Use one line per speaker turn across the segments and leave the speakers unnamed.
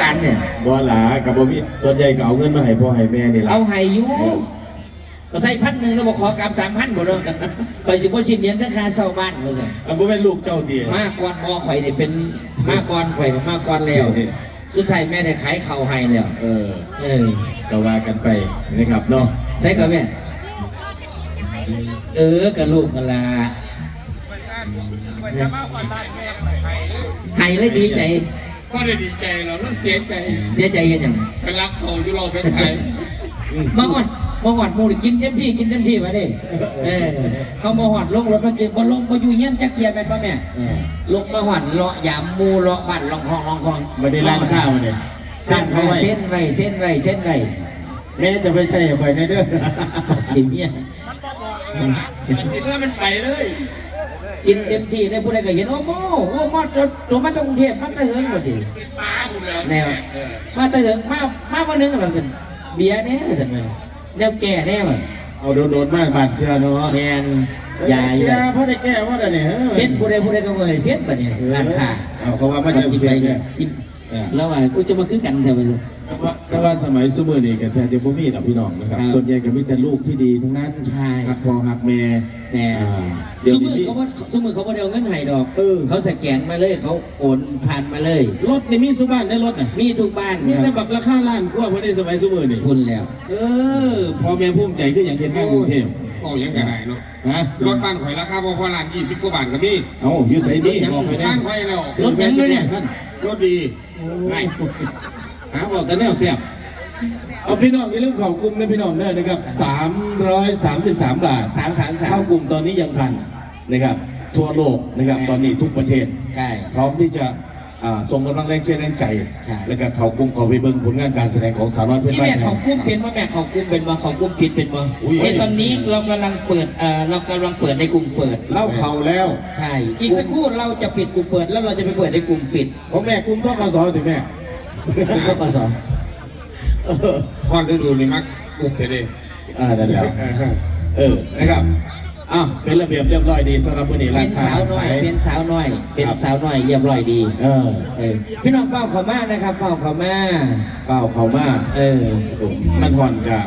กันเนี่ย
บ่หลากับบ่มีส่วนใหญ่ก็เอาเงินมาให้พ่อให้แม่นี่ล่ะ
เอาให้อยู่ก็ใส่พันหนึ่งแล้วบอกขอกลับสามพันหมดเลยคอยสิบ่สิ้นเดือนราคาเช่าบ้านว่าซั่น
เอาบ่แม่นลูกเจ้าติ
มาก่อนบ่ข่อยนี่เป็นมาก่อนข่อยนี่มาก่อนแล้วสุดท้ายแม่ได้ขายข้าวให้แล้ว
เออ
เออ
ก็ว่ากันไปนะครับเนาะ
ใช่กับแม่เออกับลูกกันละให้เลยดีใจ
ก็ได้ดีใจเราแล้วเสียใจ
เสียใจกันยัง
ไปรักเขาอยู่เราไปไทย
มาหอดมาหอดหมูนี่กินเต็มที่กินเต็มที่มาดิเออเขามาหอดลงรถมากินบ่ลงบ่อยู่เงี้ยนจักเกียร์ไปป่ะแม่
เออ
ลงมาหอดเลาะยามหมูเลาะบ้านลองคลองลองคลอง
บ่ได้ร้านข้าวมาเนี่ย
สร้าง
เขาไว้
เส้นไว้เส้นไว้เส้นไว้
แม่จะไปใส่ให้ข่อยในเด้อ
สิเมีย
มันสิว่ามันไปเลย
กินเต็มที่ได้ผู้ใดก็เห็นโอ้โมโอ้โมตัวตัวมาจากกรุงเทพมาแตะเหิงหมดดิ
เป็นป้ากูแล้ว
แนว
เออ
มาแตะเหิงมามาวันหนึงเราสิเบียร์เนี่ยสิมันแนวแก่แน่มัน
เอาโดนๆมากบาดเทื่อเนาะ
แมนยาย
เสียเพราะได้แก้ว่าได้เนี่ย
เส้นผู้ใดผู้ใดก็บ่ให้เส้นบัดนี้ร้านค้า
เอาเขาว่ามาจากกรุงเทพเนี่ย
กิน
เออ
แล้วว่ากูจะมาคือกันแถวนี้
แต่ว่า แต่ว่าสมัยซุมื้อนี้ก็แทบจะบ่มีดอกพี่น้องนะครับ
ครับ
ส่วนใหญ่ก็มีแต่ลูกที่ดีทั้งนั้น
ใช่
หักพ่อหักแม่
แน่
อ่าเดี๋ยว
สมมือ
นี้
เขาบ่สมมือเขาบ่ได้เอาเงินให้ดอก
เออ
เขาสแกนมาเลยเขาโอนผ่านมาเลย
รถนี่มีสุบ้านได้รถน่ะ
มีทุกบ้าน
มี
ค
แต่
รับ
บักราคาล้านกว่าเพิ่นได้สมัยซุมื้อนี่
คุณแล้ว
เออพ่อแม่ภูมิใจคืออย่างเฮ็ดงานกรุงเทพ
โอ้ยังกระไรเนาะ
ฮะ
รถบ้านข่อยราคาพอพอล้านยี่สิบกว่าบาทก็มี
เอ้าอยู่ไสนี่บอกไปได้
บ้านข่อยแล้ว
รถยังเลยเนี่ย
รถดี
ไม่ หาบอกแต่แนวเสียบเอาพี่น้องอย่าลืมเข้ากลุ่มนะพี่น้องเด้อนะครับ333 บาท
สามสามสาม
เข้ากลุ่มตอนนี้ยังทันนะครับ ทั่วโลกนะครับตอนนี้ทุกประเทศ
ใช่
พร้อมที่จะอ่าส่งกำลังแรงเชียร์แรงใจ
ใช่
แล้วก็เขากลุ่มเขาไปเบิ่งผลงานการแสดงของสาวน้อยเพื่อน
นี่
บ้า
แม่
น
เขากุ้มเป็นว่าแม่เขากุ้มเป็นว่าเขากุ้มปิดเป็นว่า
อุ้ย
ในตอนนี้เรากำลังเปิดเอ่อเรากำลังเปิดในกลุ่มเปิด
เล่าเขาแล้ว
ใช่อีกสักครู่เราจะปิดกลุ่มเปิดแล้วเราจะไปเปิดในกลุ่มปิด
ของแม่กลุ่มทกสถึงแม่
กลุ่มกส
เออ
พอฤดูนี่มักปลูกเทเด
อ่านั่นแหละเออนะครับอ้าวเป็นระเบียบเรียบร้อยดีสำหรับวันนี้
เป็
ร้าน
น
ค้า
สาวน้อย
ขาย
เป็นสาวน้อย เป็น
ครับ
สาวน้อยเรียบร้อยดี
เออ
เออ พี่น้องเฝ้าเขามานะครับเฝ้าเขามา
เฝ้าเขามา
เออ
มันห่อนกับ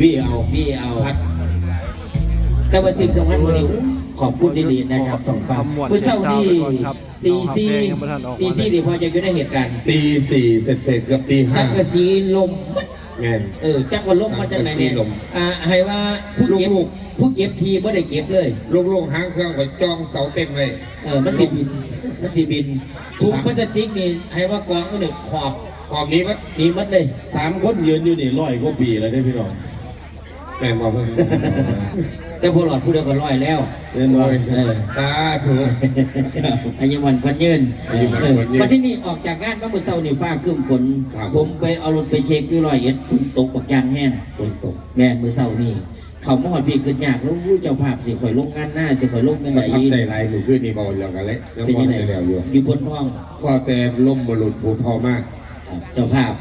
วี่เอา
พี่เอาแต่ว่าสิ่งสำคัญวันนี้ ขอบคุณดีๆนะครับต้องฟังเมื่อเช้านี้ตีสี่ตีสี่ดีพอจะอยู่ในเหตุการณ์
ตีสี่เสร็จเสร็จๆเกับตีห้า
สังกะสีลม
แม่น
เออจักว่าลมมาจากไหนเนี่ย
สังกะสีลม
อ่าให้ว่าผู้เก็บผู้เก็บทีไม่ได้เก็บเลย
ลูกๆหางเครื่องข่อยจองเสาเต็มเลย
เออมันสิบินมันสิบินถุงพลาสติกนี่ให้ว่ากองก็เนี่ยขอบ
ขอบนี้มัน
มีมัดเลย
สามคนยืนอยู่นี่ร้อยกว่าปีแล้วได้อพี่น้อง
แม่บอกเพิ่น
แต่พวกหลอดผู้เดียวก็ร้อยแล้ว
เล่นร้อย
เออ
สาธุ
อายุวันควันยืน
อายุวันควันยืน
วันที่นี่ออกจากงานเมื่อเช้านี่ฟ้าครึ้มฝน
ครับ
ผมไปเอารถไปเช็คอยู่ร้อยเอ็ดฝนตกบักยางแห้ง
ฝนตก
แม่นมื่อเช้านี่เขามาหอดพี่ขึ้นยากแล้วรู้เจ้าภาพสิข่อยลงงานหน้าสิข่อยลงเป็น
ป
ไหน
ระทับใจหลายมือขึ้นนี่เบาแล้วกันเลยแล้ว
เป็น
พอ
ยังไง
ได้แล้วอยู่
อยู่บนห้อง
พอแต่ล่มบรุษผูพอมาก
ครับเจ้าภาพ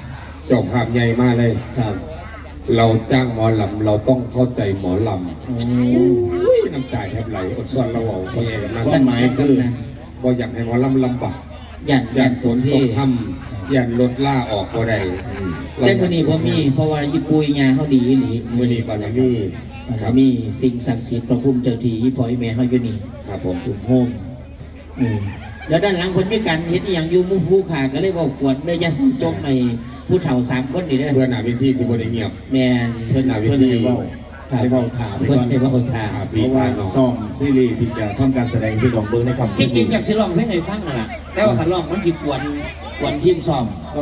เจ้าภาพใหญ่มากเลย
ครับ
เราจ้างหมอลำเราต้องเข้าใจหมอลำ
โอ้
อุ้ยน้ำตาแทบไหลอดซ่อนเราเอาเพราะไงกันนะ
ความหมายคือ
บ่อยากให้หมอลำลำบาก
ยัน
อ
ยั
ยาก
น
ฝ
ฝ
น
น
ต
ที่
กค่ำอยากรถล่าออกบ่ได้
แต่มื้อนี้บ่มีเพราะว่าญี่ปุ่ยงาเฮาดีอีหลี
มื้อนี้บารมี
บารมีสิ่งศักดิ์สิทธิ์พระภูมิเจ้าที่อีพ่ออีแม่เฮาอยู่นี่
ครับผม
ตุ่มโฮมอืมแล้วด้านหลังเพิ่นมีการเฮ็ดอีหยังอยู่หมู่ผู้ขาก็เลยเว้ากวนเลยอย่าจมไอ้ ผู้เฒ่าสามคนนี่เด้อ
เพื่อนหน้าเวทีสิบ่ได้เงียบ
แม่น
เพื่อนหน้าเว
เพื่อน
ที
ให้เว้า
ครับ
ให้เว้าถามไป
เพิ่น
ก่อน
ให้เว้าถาม
เพราะว่าซ่อมซีรีส์ที่จะทำการแสดงพี่น้องเบิ้งในคำ
จริงๆอยากสิร้องเพลงให้ฟังนั่นล่ะแต่ว่าคันร้องมันสิกวนกวนทีมซ้อมก็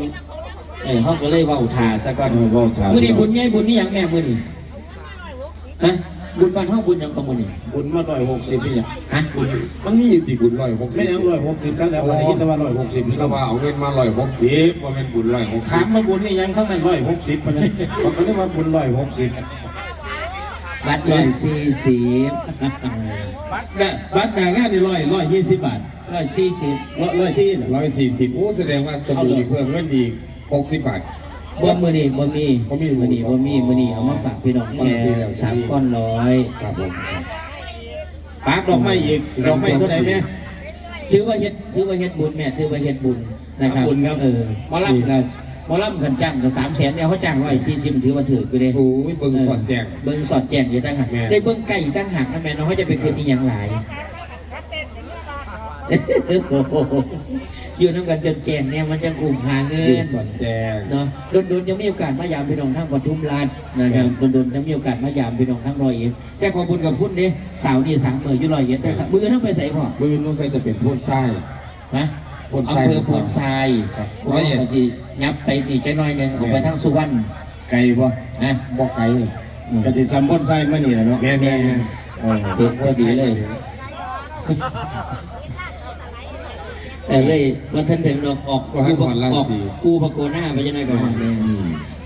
เออเฮาก็เลยเว้าท่าซะก่อน
เออเว้าถาม
มื้อนี้บุญใหญ่บุญนี่หยังแม่มื้อนี้ฮะ บุญบ้านเฮาบุญหยังก็มื้อนี้
บุญมาร้อยหกสิบพี่ยัง
ฮะ
มันมีที่บุญร้อยหกสิ
ไม่
บ
ยังร้อยหกสิบกันแล้ววันนี้แต่ว่าร้อยหกสิบพี่
ถ้า
ต้อง
ว่าเอาเงินมาร้อยหกสิบว่าเป็นบุญร้อยหกสิ
ถาม
บ
มาบุญนี่ยังทั้งนั้นร้อยหกสิบมันยังบอกกันเลยว่าบุญร้อยหกสิบ
บัตรเลยสี่สิบ
บัตรเนี่ยบัตรหน้างานนี่ร้อยร้อยยี่สิบบาท
ร้อยสี่สิบ
ร้อยร้อยสี่น่ะ
ร้อยสี่สิบโอ้แสดงว่าสบู่เพิ่มเงินอีกหกสิบบาท
บ่มือนี่บ่มี
บ่มี
มือนี่บ่มีมือนี่เอามาฝากพี่น้องแค่สามก้อนร้อย
ครับผม
ปากดอกไม้อีกดอกไม้เท่าไหร่แม่
ถือว่าเฮ็ดถือว่าเฮ็ดบุญแม่ถือว่าเฮ็ดบุญนะครับ
ขอบคุณครับ
เออหมอลำกันหมอลำกันจ้างก็สามแสนเนี่ยเขาจ้างร้อยสี่สิบถือว่าถือกูเด้
โอ้ยเบิ่งสอนแจง
เบิ้งสอดแจงอยู่ตั้งหัก
แม่
ได้เบิ้งไก่อยู่ตั้งหักนั่นแม่น้องเขาจะไปคืนอีหยังหลายอ ยู่น้ำกันจนแจงเนี่ยมันจะกลุ่มหาเงิ
เบิ่ง
น
สอนแจง
เนาะโดนๆยังมีโอกาสมายามพี่น้องทั้งปทุมราชนะครับโดนๆยังมีโอกาสมายามพี่น้องทั้งร้อยเอ็ดแต่ขอบคุณกับพุ่นเด้สาวนี่สามมืออยู่ร้อยเอ็ดแต่สามมือต้องไปใส่พ่อ
มือน้องใส่จะเป็นโพดไส้
นะ
โพนทราย
อำเภอโพนทราย
ครับร้
ร้
อ
อยย
เอ็
เอ็
ด
ดยับไปนี่ใจน้อยหนึงออกไปทางสุวรรณ
ไก่บ่
นะ
บอกไก่
กะทิซัมบอนไส้มานี่แหละเนาะ
แม่แม่
เออ
เด็กพอดีเลย แต่เลยวันทันถึงดอกออกกูปะออกกูปะโกหน้าไปยังไงก่อนเลย
อืม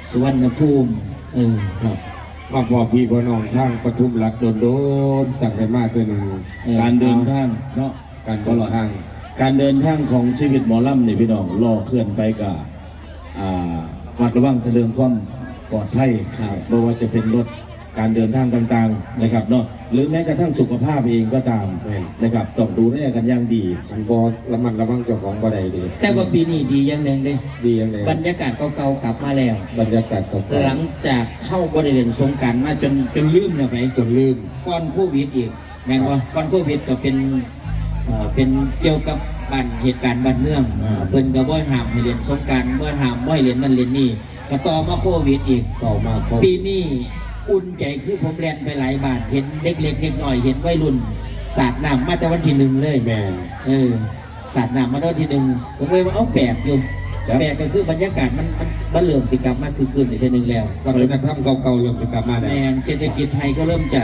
สุวรรณภูมิเออครับ
มาพอพี่พอน้องทางปทุมรัฐโดนโดนๆจากไปมาตัวหนึ่ง
ออ
การเดินทางเนาะ
การเดินทาง
การเดินทางของชีวิตหมอลำนี่พี่น้องรอเคลื่อนไปกับอ่าวัดระวังเถลิงความปลอดภัยไม่ว่าจะเป็นรถ การเดินทางต่างๆนะครับเนาะหรือแม้กระทั่งสุขภาพเองก็ตามนะครับต้องดูแลกันอย่างดี
ขันบอระมันระวังเจ้าของบ่ได้ดี
แต่ว่าปีนี้ดีอย่างหนึ่งเลย
ดียังไง
บรรยากาศเก่าๆกลับมาแล้ว
บรรยากาศเก่า
หลังจากเข้าบริเวณสงกรารมาจนจนลืมเลยไป
ๆจนลืม
ก่อนโควิดอีกแม่งว่าก่อนโควิดก็เป็นเอ่อเป็นเกี่ยวกับบ้านเหตุการณ์บ้านเมือง
อ่า
เพิ่นก็บ่ให้ห้ามให้เรียนสงกรารบ่ให้ห้ามบ่ให้เรียนนั่นเรียนนี่ก็ต่อมาโควิดอีก
ต่อมาเขา
ปีนี้ อุ่นใจคือผมแล่นไปหลายบ้านเห็นเด็กเล็กเด็กน้อยเห็นวัยรุ่นสาดน้ำมาแต่วันที่หนึ่งเลย
แม่
เออสาดน้ำมาได้วันที่หนึ่งผมเลยว่าเอาแปลกอยู่
จ๊ะ
แปลกก็คือบรรยากาศมันมันมันเริ่มสิกลับมาคือคืนอีกทีหนึ่งแล้ว
วัฒนธรรมเก่าๆเริ่มจะกลับมาแล้ว
แมนเศรษฐกิจไทยก็เริ่มจะ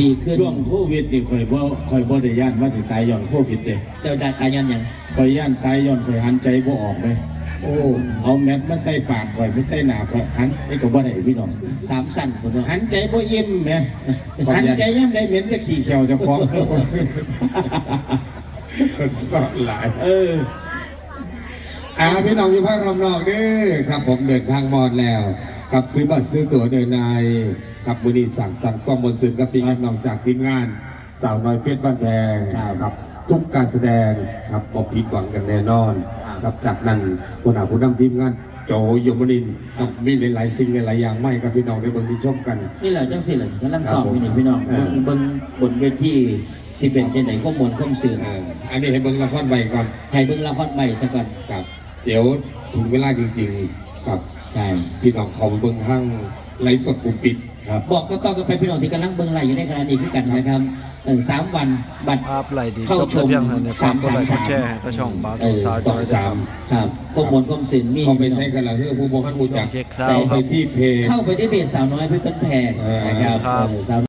ดีขึ้น
ช่วงโควิดนี่ข่อยบ่ข่อยบ่ได้ย่านว่าสิตายย้อนโควิดเด้
เจ้าดาตายอนอย่าง
ข่อยย่านตายย้อนข่อยหันใจบ่ออกเลย
โอ้
เอาแมสมาใส่ปากข่อยไม่ใส่หน้าข่อยหันไอ้ก็บ่ได้พี่น้อง
สามสั้นคนเนาะ
หันใจบ่ยิ้มแหมหันใจย่ำได้เหม็นจะขี้เขียวเจะของ
สอดหลาย
เออ
อ่าพี่น้องอยู่ภาครอบนอกเด้อครับผมเดินทางมอดแล้วครับซื้อบัตรซื้อตั๋วเดินในครับบุรีสั่งสั่งความบนสื่อกับทีมงานนอกจากทีมงาน สาวน้อยเพชรบ้านแพงครับ ทุกการแสดงครับบอผิดหวังกันแน่นอน ครับจากนั้นผู้หนาผู้นำทีมงานโจยมนินทร์ครับมีหลายๆสิ่งหลายๆอย่างไม่ครับพี่น้องในเบิ่งที่ชมกัน
นี่แหละจังสิแหละกำลังสอบ
ครับผม
อยู่นี่พี่น้อง
เออ
เบิ่งบนเวทีสิเป็นจังไหนข้อมูลข้อมสื่อ
อ่าอันนี้ให้เบิ่งละครใบก่อน
ให้เบิ่งละครใหม่ซะก่อน
ครับ เดี๋ยวถึงเวลาจริง ๆ ครับ
ใช่
พี่น้องเขาเบิ่งห้างไลฟ์สดกลุ่มปิด
ครับ
บอกต่อๆกันไปพี่น้องที่กำลังเบิ่งไลฟ์อยู่ในขณะนี้คือกันนะครับเออสามวันบัตร
ภาพไหลดี
เข้า
ก็
ชม
เพียงเท่านี้ฝากกดไลค์
สาม
ก
สาม
ดแชร์ให้ก็ช่องบาส
เออ
สาว
ต่
จ
อ
อย
สาม
ครับข้อมูลข้อมสื่อมี
เขาไปใช้กันละคือผู้บริหารรู้จัก
เช็คซา
เข้าว
ด์ค
ไป
รับ
ที่เพจ
เข้าไปที่เพจสาวน้อยเพชรเป็นแพงนะครับ
ครับ
เออสาว